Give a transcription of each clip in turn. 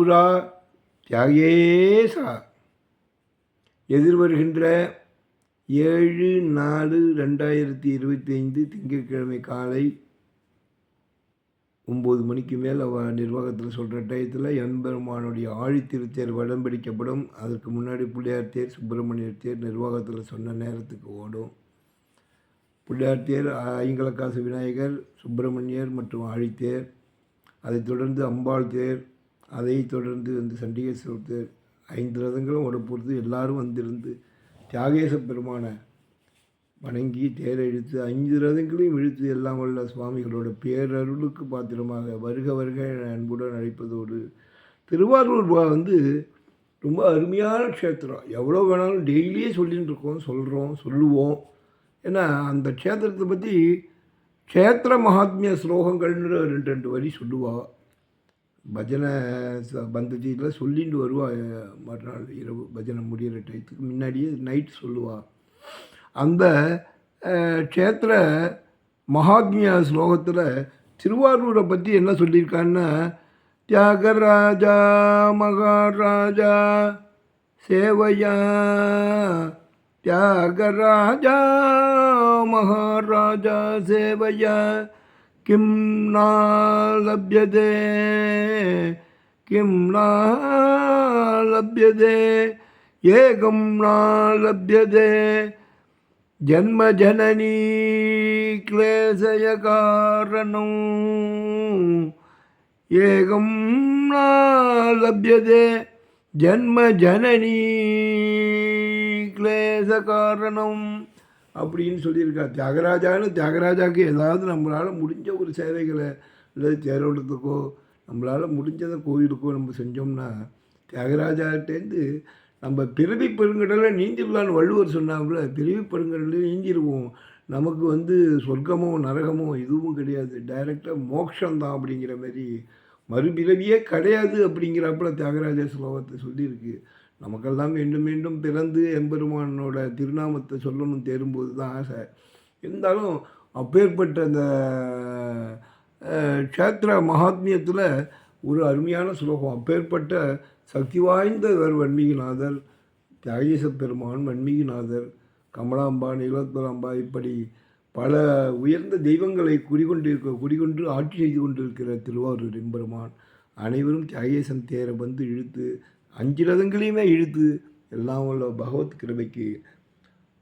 ஆரூரா தியாகேசா. எதிர்வருகின்ற ஏழு நாலு ரெண்டாயிரத்தி இருபத்தி ஐந்து திங்கட்கிழமை காலை ஒம்பது மணிக்கு மேல் அவ நிர்வாகத்தில் சொல்கிற டயத்தில் எம்பெருமானுடைய ஆழித்திருத்தேர் வடம் பிடிக்கப்படும். அதற்கு முன்னாடி பிள்ளையார் தேர் சுப்பிரமணியர் தேர் நிர்வாகத்தில் சொன்ன நேரத்துக்கு ஓடும். பிள்ளையார் தேர் ஐங்கலக்காசு விநாயகர் சுப்பிரமணியர் மற்றும் ஆழித்தேர் அதைத் தொடர்ந்து அம்பாள் தேர் அதை தொடர்ந்து வந்து சண்டிகேஸ்வரத்தர் ஐந்து ரதங்களும் ஓட பொறுத்து எல்லாரும் வந்திருந்து தியாகேச பெருமானை வணங்கி தேர் இழுத்து ஐந்து ரதங்களையும் இழுத்து எல்லாம் வல்ல சுவாமிகளோட பேரருளுக்கு பாத்திரமாக வருக வருக அன்புடன் அழைப்பதோடு திருவாரூர் வந்து ரொம்ப அருமையான க்ஷேத்திரம். எவ்வளோ வேணாலும் டெய்லியே சொல்லின்னு இருக்கோம் சொல்கிறோம் சொல்லுவோம் ஏன்னா அந்த க்ஷேத்திரத்தை பற்றி க்ஷேத்திர மகாத்மிய ஸ்லோகங்கள்னு ரெண்டு ரெண்டு வரி சொல்லுவாள் பஜனை ச- பந்ததியில் சொல்லிட்டு வருவா மறுநாள் இரவு பஜனை முடிகிற டயத்துக்கு முன்னாடியே நைட் சொல்லுவா. அந்த க்ஷேத்திர மகாத்மியா ஸ்லோகத்தில் திருவாரூரை பற்றி என்ன சொல்லியிருக்கான்னா தியாகராஜா மகாராஜா சேவையா தியாகராஜா மகாராஜா சேவையா കിം ലഭ്യതേ കിം ലഭ്യതേ ഏകം ലഭ്യതേ ജന്മജനനീ ക്ലേശയകാരണം ഏകം ലഭ്യതേ ജന്മജനനീ ക്ലേശകാരണം அப்படின்னு சொல்லியிருக்கா. தியாகராஜான்னு தியாகராஜாவுக்கு ஏதாவது நம்மளால் முடிஞ்ச ஒரு சேவைகளை இல்லை தேரோட்டத்துக்கோ நம்மளால் முடிஞ்சதை கோயிலுக்கோ நம்ம செஞ்சோம்னா தியாகராஜாட்டேருந்து நம்ம பிறவி பெருங்கடலை நீந்திடலான்னு வள்ளுவர் சொன்னாப்புல பிறவி பெருங்கடலில் நீந்திடுவோம். நமக்கு வந்து சொர்க்கமோ நரகமோ எதுவும் கிடையாது. டைரெக்டாக மோக்ஷந்தான் அப்படிங்கிற மாதிரி மறுபிறவியே கிடையாது அப்படிங்கிறப்பல தியாகராஜ ஸ்லோகத்தை சொல்லியிருக்கு. நமக்கெல்லாம் மீண்டும் மீண்டும் பிறந்து எம்பெருமானோட திருநாமத்தை சொல்லணும் தேரும்போது தான் ஆசை. இருந்தாலும் அப்பேற்பட்ட அந்த க்ஷேத்திர மகாத்மியத்தில் ஒரு அருமையான ஸ்லோகம் அப்பேற்பட்ட சக்தி வாய்ந்தவர் வன்மீகநாதர் தியாகேச பெருமான் வன்மிகிநாதர் கமலாம்பா நீலோத்பலாம்பா இப்படி பல உயர்ந்த தெய்வங்களை குடிகொண்டிருக்க குடிகொண்டு ஆட்சி செய்து கொண்டிருக்கிற திருவாரூர் எம்பெருமான் அனைவரும் தியாகேசன் தேரை வந்து இழுத்து அஞ்சு ரதங்களையுமே இழுத்து எல்லாம் உள்ள பகவத் கிருபைக்கு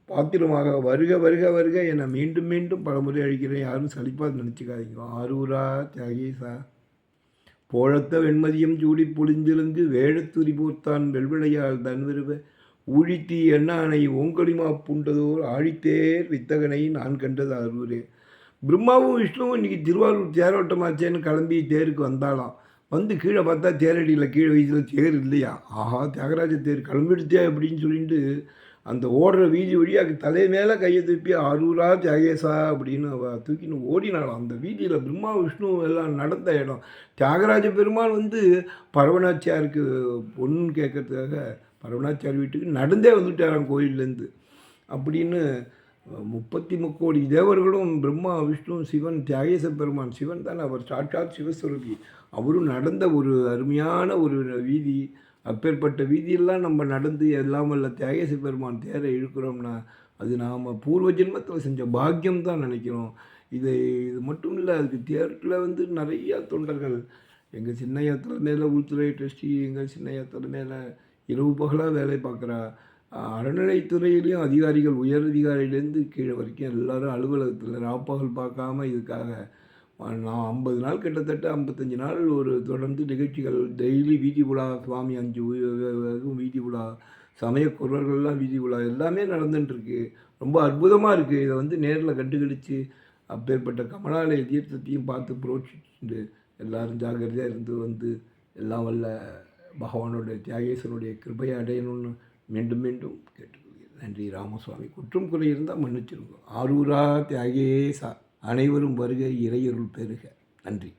பாத்திரமாக வருக வருக வருக என மீண்டும் மீண்டும் பலமுறை அழிக்கிறேன். யாரும் சலிப்பாக நினச்சிக்காதீங்க. ஆரூரா தியாகேசா. போழத்த வெண்மதியம் சூடி பொழிந்திலுங்கு வேழத்துரி போர்த்தான் வெள்விளையால் தன்விருவ. ஊழித்தி எண்ணானை ஓங்கலிமா பூண்டதோர் ஆழித்தேர் வித்தகனை நான் கண்டது அரூரே பிரம்மாவும் விஷ்ணுவும் இன்றைக்கி திருவாரூர் தேரோட்டமாச்சேன்னு கிளம்பி தேருக்கு வந்தாலாம் வந்து கீழே பார்த்தா தேரடியில் கீழே வீதியில் தேர் இல்லையா? ஆஹா தியாகராஜ தேர் கிளம்பிடுச்சே அப்படின்னு சொல்லிட்டு அந்த ஓடுற வீதி வழியாக தலை மேலே கையை திருப்பி அரூரா தியாகேசா அப்படின்னு அவள் தூக்கின்னு ஓடினாலும் அந்த வீதியில் பிரம்மா விஷ்ணு எல்லாம் நடந்த இடம். தியாகராஜ பெருமாள் வந்து பரவனாச்சியாருக்கு பொண்ணு கேட்கறதுக்காக பரவனாச்சியார் வீட்டுக்கு நடந்தே வந்துட்டாராம் கோயில்லேருந்து அப்படின்னு முப்பத்தி முக்கோடி தேவர்களும் பிரம்மா விஷ்ணு சிவன் தியாகேச பெருமான் சிவன் தான் அவர். சாட்சாத் சிவஸ்வரூபி. அவரும் நடந்த ஒரு அருமையான ஒரு வீதி அப்பேற்பட்ட வீதியெல்லாம் நம்ம நடந்து எல்லாம் வல்ல தியாகேச பெருமான் தேரை இழுக்கிறோம்னா அது நாம் பூர்வ ஜென்மத்தில் செஞ்ச பாக்கியம் தான் நினைக்கிறோம். இது இது மட்டும் இல்லை அதுக்கு தேரில் வந்து நிறையா தொண்டர்கள். எங்கள் சின்னையா தலைமையில் உள்துறை ட்ரஸ்டி எங்கள் சின்னையா தலைமையில் இரவு பகலாக வேலை பார்க்குறா. அறநிலைத்துறையிலையும் அதிகாரிகள் உயர் அதிகாரியிலேருந்து கீழே வரைக்கும் எல்லாரும் அலுவலகத்தில் ராப்பகல் பார்க்காம இதுக்காக நான் ஐம்பது நாள் கிட்டத்தட்ட ஐம்பத்தஞ்சு நாள் ஒரு தொடர்ந்து நிகழ்ச்சிகள். டெய்லி வீதி உலா சுவாமி அஞ்சு உ- வீதி உலா சமய வீதி உலா எல்லாமே நடந்துட்டுருக்கு ரொம்ப அற்புதமாக இருக்குது இதை வந்து நேரில் கண்டுபிடிச்சு அப்பேற்பட்ட கமலாலய தீர்த்தத்தையும் பார்த்து புரோட்சிட்டு எல்லாரும் ஜாக்கிரதையாக இருந்து வந்து எல்லாம் வல்ல பகவானோட தியாகேசனுடைய கிருபையை அடையணும்னு மீண்டும் மீண்டும் கேட்டுக்கொள்கிறேன். நன்றி. ராமசுவாமி. குற்றம் குறை இருந்தால் மன்னிச்சிருங்க. ஆரூரா தியாகேசா. அனைவரும் வருக இறையருள் பெறுக நன்றி.